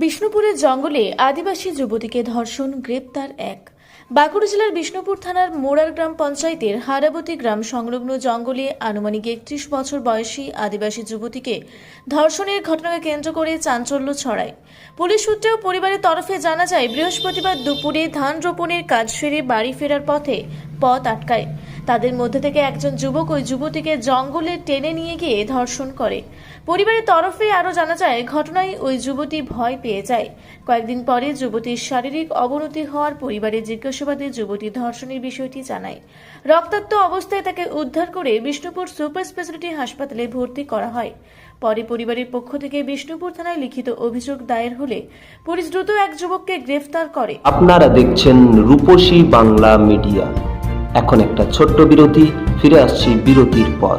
বিষ্ণুপুরের জঙ্গলে আদিবাসী যুবতীকে ধর্ষণ, গ্রেপ্তার এক। বাঁকুড়া জেলার বিষ্ণুপুর থানার মোড়ার গ্রাম পঞ্চায়েতের হারাবতী গ্রাম সংলগ্ন জঙ্গলে আনুমানিক একত্রিশ বছর বয়সী আদিবাসী যুবতীকে ধর্ষণের ঘটনাকে কেন্দ্র করে চাঞ্চল্য ছড়ায়। পুলিশ সূত্রে ও পরিবারের তরফে জানা যায়, বৃহস্পতিবার দুপুরে ধান রোপণের কাজ সেরে বাড়ি ফেরার পথে পথ আটকায়। তাদের মধ্যে থেকে একজন যুবক ওই যুবতীকে জঙ্গলে টেনে নিয়ে গিয়ে ধর্ষণ করে। পরিবারের তরফে আরও জানা যায়, ঘটনায় ওই যুবতী ভয় পেয়ে যায়। কয়েকদিন পরে যুবতীর শারীরিক অবনতি হওয়ার পরিবারের জিজ্ঞাসাবাদে যুবতী ধর্ষণের বিষয়টি জানায়। রক্তাক্ত অবস্থায় তাকে উদ্ধার করে বিষ্ণুপুর সুপার স্পেশালিটি হাসপাতালে ভর্তি করা হয়। পরে পরিবারের পক্ষ থেকে বিষ্ণুপুর থানায় লিখিত অভিযোগ দায়ের হলে পুলিশ দ্রুত এক যুবককে গ্রেফতার করে। আপনারা দেখছেন রূপসী বাংলা মিডিয়া। এখন একটা ছোট্ট বিরতি, ফিরে আসছি বিরতির পর।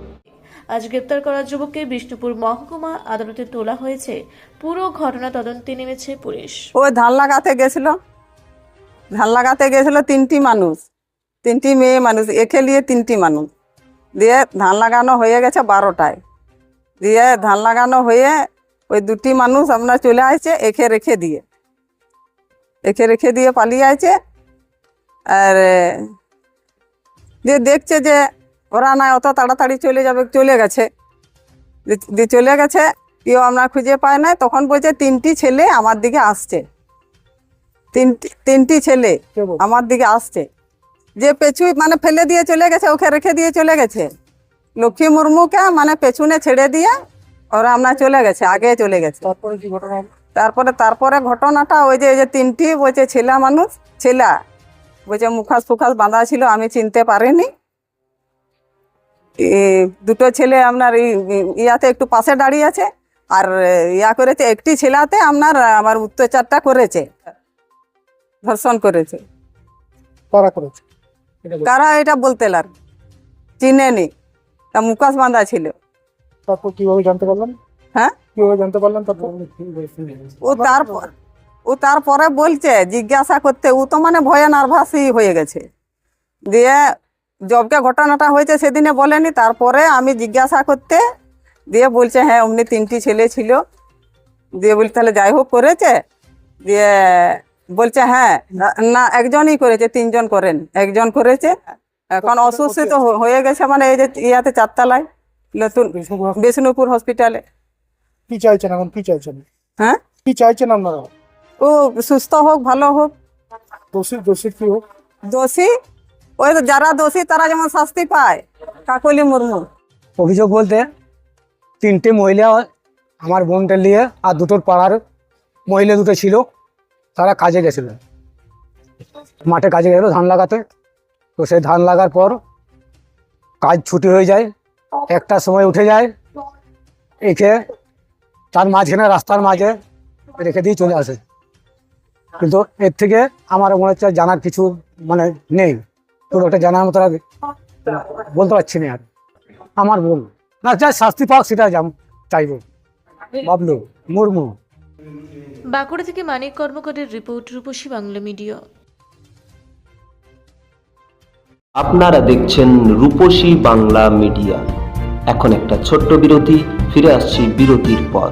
আজ গ্রেপ্তার করা যুবককে বিষ্ণুপুর মহকুমা আদালতে তোলা হয়েছে। পুরো ঘটনা তদন্তে নেমেছে পুলিশ। ও ধান লাগাতে গেছিল। ধান লাগাতে গেছিল তিনটি মানুষ। তিনটি মেয়ে মানুষ। একে নিয়ে তিনটি মানুষ। দিয়ে ধান লাগানো হয়ে গেছে বারোটায়। দিয়ে ধান লাগানো হয়ে ওই দুটি মানুষ আপনার চলে আসছে একে রেখে দিয়ে। একে রেখে দিয়ে পালিয়ে আছে আর দিয়ে দেখছে যে ওরা না অত তাড়াতাড়ি চলে যাবে চলে গেছে। দিয়ে চলে গেছে কেউ আমরা খুঁজে পায় না তখন বলছে তিনটি ছেলে আমার দিকে আসছে। তিনটি তিনটি ছেলে আমার দিকে আসছে। যে পেছু মানে ফেলে দিয়ে চলে গেছে ওকে রেখে দিয়ে চলে গেছে। লক্ষ্মী মুর্মুকে মানে পেছনে ছেড়ে দিয়ে ওরা আমরা চলে গেছে আগে চলে গেছে। তারপরে কি ঘটনা? তারপরে তারপরে ঘটনাটা ওই যে যে তিনটি বলছে ছেলা মানুষ ছেলা। বলছে মুখাস ফুখাস বাঁধা ছিল আমি চিনতে পারিনি। দুটো ছেলে আপনার ইয়াতে একটু পাশে দাঁড়িয়ে আছে আর ইয়া করেছে একটি ছেলাতে আপনার আমার অত্যাচারটা করেছে ধর্ষণ করেছে। কারা করেছে? এটা বলুন। কারা এটা বলতে লাগ চিনেনি তা মুখাস বাঁধা ছিল। তারপর কীভাবে জানতে পারলাম হ্যাঁ? কীভাবে জানতে পারলাম তারপর? ও তারপর ও তারপরে বলছে জিজ্ঞাসা করতে ও তো মানে ভয়ে নার্ভাসই হয়ে গেছে। দিয়ে জবকে ঘটনাটা হয়েছে সেদিনে বলেনি তারপরে আমি জিজ্ঞাসা করতে দিয়ে বলছে হ্যাঁ অমনি তিনটি ছেলে ছিল। দিয়ে বলি তাহলে যাই হোক করেছে। দিয়ে বলছে হ্যাঁ না- একজনই করেছে তিনজন করেন একজন করেছে। এখন অসুস্থ হয়ে গেছে মানে এই যে ইয়াতে চারতলায় নতুন। বিষ্ণুপুর হসপিটালে। কি চাইছেন এখন? কি চাইছেন? হ্যাঁ? কি চাইছেন আপনারা? ও সুস্থ হোক ভালো হোক। দোষী দোষী কি হোক? দোষী? ওই যারা দোষী, তারা যেমন শাস্তি পায়। কাকলি মুর্মু। অভিযোগ বলতে, তিনটে মহিলা আমার বোনটা নিয়ে আর দুটোর পাড়ার মহিলা দুটো ছিল, তারা কাজে গেছিল। মাঠে কাজে গেল ধান লাগাতে। তো সেই ধান লাগার পর কাজ ছুটি হয়ে যায় একটার সময় উঠে যায়, একে তার মাঝখানে, রাস্তার মাঝে রেখে দিয়ে চলে আসে। কিন্তু এর থেকে আমার মনে হচ্ছে জানার কিছু মানে নেই। একটা জানার মতো আর বলতে পারছি না আর। আমার বোন না যা শাস্তি পাক সেটা জাম- চাইব। বাবলু মুর্মু। বাঁকুড়া থেকে মানিক কর্মকারের রিপোর্ট রূপসী বাংলা মিডিয়া। আপনারা দেখছেন রূপসী বাংলা মিডিয়া। এখন একটা ছোট্ট বিরতি ফিরে আসছি বিরতির পর।